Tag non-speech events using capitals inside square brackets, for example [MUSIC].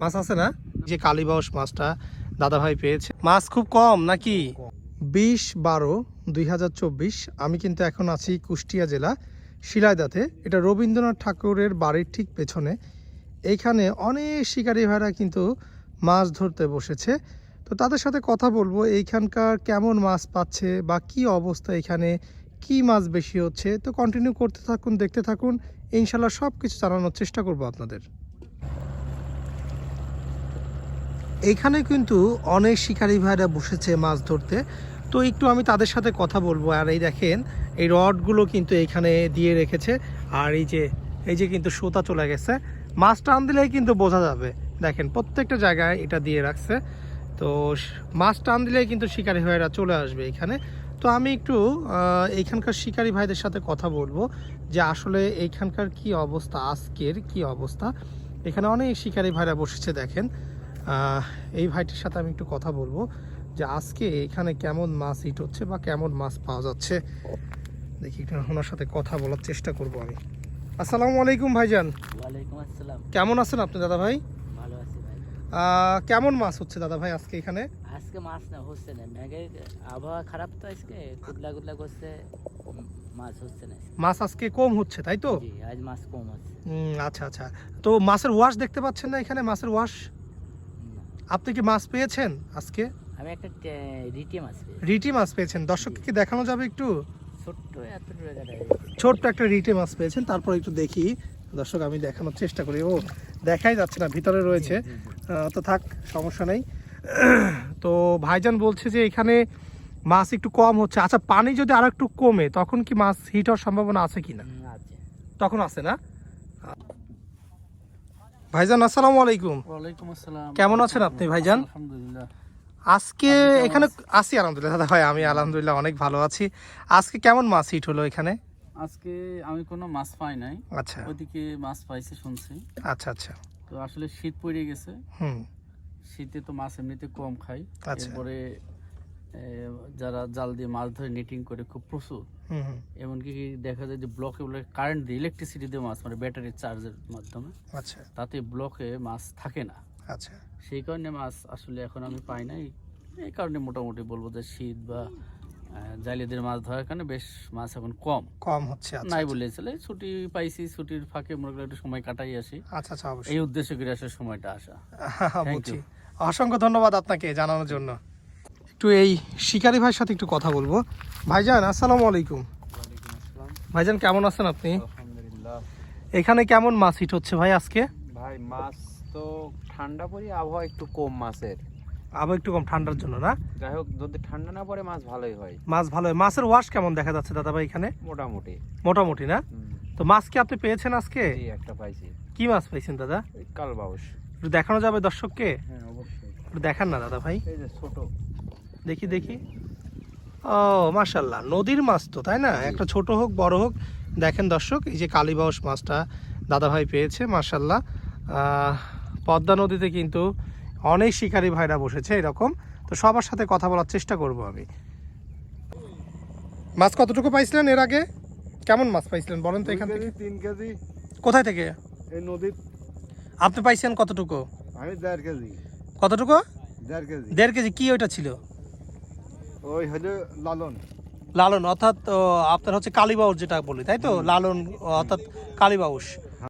মাছ আছে না? যে কালীবাউস মাছটা দাদা ভাই পেয়েছে। মাছ খুব কম নাকি? বিশ বারো দুই আমি কিন্তু এখন আছি কুষ্টিয়া জেলা, শিলাইদাতে। এটা রবীন্দ্রনাথ ঠাকুরের বাড়ির ঠিক পেছনে। এইখানে অনেক শিকারী ভাইরা কিন্তু মাছ ধরতে বসেছে। তো তাদের সাথে কথা বলব, এইখানকার কেমন মাছ পাচ্ছে বা কি অবস্থা এখানে, কি মাছ বেশি হচ্ছে? তো কন্টিনিউ করতে থাকুন, দেখতে থাকুন। ইনশাল্লাহ সব কিছু জানানোর চেষ্টা করব আপনাদের। এইখানে কিন্তু অনেক শিকারী ভাইরা বসেছে মাছ ধরতে। তো একটু আমি তাদের সাথে কথা বলব। আর এই দেখেন, এই রডগুলো কিন্তু এখানে দিয়ে রেখেছে। আর এই যে এই যে কিন্তু সুতা চলে গেছে। মাছ টান দিলেই কিন্তু বোঝা যাবে। দেখেন, প্রত্যেকটা জায়গায় এটা দিয়ে রাখছে। তো স- মাছ টান দিলেই কিন্তু শিকারী ভাইরা চলে আসবে এখানে। তো আমি একটু এইখানকার শিকারী ভাইদের সাথে কথা বলব যে আসলে এইখানকার কি অবস্থা, আজকের কি অবস্থা? এখানে অনেক শিকারী ভাইরা বসেছে, দেখেন। এই ভাইটির সাথে আমি একটু কথা বলব যে আজকে এখানে কেমন মাছ হিট হচ্ছে বা কেমন মাছ পাওয়া যাচ্ছে। দেখি একটু ওনার সাথে কথা বলার চেষ্টা করব আমি। আসসালামু আলাইকুম ভাইজান। কেমন আছেন আপনি দাদা ভাই? কেমন মাছ হচ্ছে দাদা ভাই আজকে এখানে? আজকে মাছ না হচ্ছে না। মেঘের আবহাওয়া খারাপ তো আজকে কুদলা কুদলা করছে মাছ হচ্ছে না মাছ আজকে কম হচ্ছে তাই তো? আজ মাছ কম হচ্ছে। আচ্ছা আচ্ছা। তো মাছের ওয়াশ দেখতে পাচ্ছেন না এখানে? মাছের ওয়াশ। আপনি কি মাছ পেয়েছেন আজকে? আমি একটা রিটে মাছ পেয়েছি। রিটি মাছ পেয়েছেন। দর্শককে কি দেখানো যাবে একটু? ছোট্ট এত জায়গাটা ছোট্ট একটা রিটে মাছ পেয়েছেন তারপর একটু দেখি। দর্শক আমি দেখানোর চেষ্টা করি। ও দেখাই যাচ্ছে না ভিতরে রয়েছে। তো থাক সমস্যা নেই। [CLEARS THROAT] তো ভাইজান বলছে যে এখানে মাছ একটু কম হচ্ছে। আচ্ছা পানি যদি আর একটু কমে তখন কি মাছ হিট হওয়ার সম্ভাবনা আছে কি না তখন আছে না? ভাইজান আসসালামু আলাইকুম। ওয়ালাইকুম আসসালাম। কেমন আছেন আপনি ভাইজান? আলহামদুলিল্লাহ আজকে এখানে আছি? আলহামদুলিল্লাহ। দাদা ভাই আমি আলহামদুলিল্লাহ অনেক ভালো আছি। আজকে কেমন মাছ হিট হলো এখানে? আজকে আমি কোনো মাছ পাই নাই। আচ্ছা। ওইদিকে মাছ পাইছে শুনছি। আচ্ছা আচ্ছা। তো আসলে শীত পড়ে গেছে। হুম। শীতে তো মাছ এমনিতে কম খাই। আচ্ছা। যারা জাল দিয়ে মাছ ধরে নেটিং করে খুব প্রচুর। এমনকি দেখা যায় যে ব্লকে ব্লকে কারেন্ট দিয়ে ইলেকট্রিসিটি দিয়ে মাছ মানে ব্যাটারি চার্জের মাধ্যমে। আচ্ছা। তাতে ব্লকে মাছ থাকে না। আচ্ছা। সেই কারণে মাছ আসলে এখন আমি পাই নাই। এই কারণে মোটামুটি বলব যে শীত বা আহ, জালিয়াদের মাছ ধরার কারণে বেশ মাছ এখন কম। কম হচ্ছে আচ্ছা নাই বলে চলে ছুটি পাইছি ছুটির ফাঁকে মনে করি একটু সময় কাটাই আসি। আচ্ছা আচ্ছা এই উদ্দেশ্য করে আসলে সময়টা আসা। [LAUGHS] বুঝছি। you. অসংখ্য ধন্যবাদ আপনাকে জানানোর জন্য। একটু এই শিকারি ভাইয়ের সাথে একটু কথা বলব। ভাইজান আসসালামু আলাইকুম। ভাইজান কেমন আছেন আপনি? এখানে কেমন মাছ হিট হচ্ছে ভাই আজকে? ভাই মাছ তো ঠান্ডা পড়ি আবহাওয়া একটু কম মাছের। আবহাওয়া একটু কম ঠান্ডার জন্য না? যাই হোক যদি ঠান্ডা না পড়ে মাছ ভালোই হয়। মাছ ভালো হয়। মাছের ওয়াশ কেমন দেখা যাচ্ছে দাদা ভাই এখানে? মোটামুটি। মোটামুটি না? তো মাছ কি আপনি পেয়েছেন আজকে? এই একটা পাইছি। কি মাছ পেয়েছেন দাদা? কালবাউস একটু দেখানো যাবে দর্শককে? হ্যাঁ অবশ্যই। একটু দেখান না দাদা ভাই। এই যে ছোট। দেখি দেখি। ও মাশাল্লাহ নদীর মাছ তো তাই না? একটা ছোট হোক বড় হোক। দেখেন দর্শক এই যে কালীবাউস মাছটা দাদাভাই পেয়েছে মাশাল্লাহ পদ্মা নদীতে কিন্তু অনেক শিকারী ভাইরা বসেছে এরকম। তো সবার সাথে কথা বলার চেষ্টা করব আমি। মাছ কতটুকু পাইছিলেন এর আগে? কেমন মাছ পাইছিলেন? বলেন তো এখান থেকে। তিন কেজি। কোথায় থেকে? এই নদীর আপনি পাইছেন কতটুকু? আমি দেড় কেজি। কতটুকু? দেড় কেজি। দেড় কেজি। কি ওইটা ছিল? ওই হলো লালন। লালন অর্থাৎ আপনার হচ্ছে কালীবাউস যেটা বলি তাই তো? লালন অর্থাৎ কালীবাউস।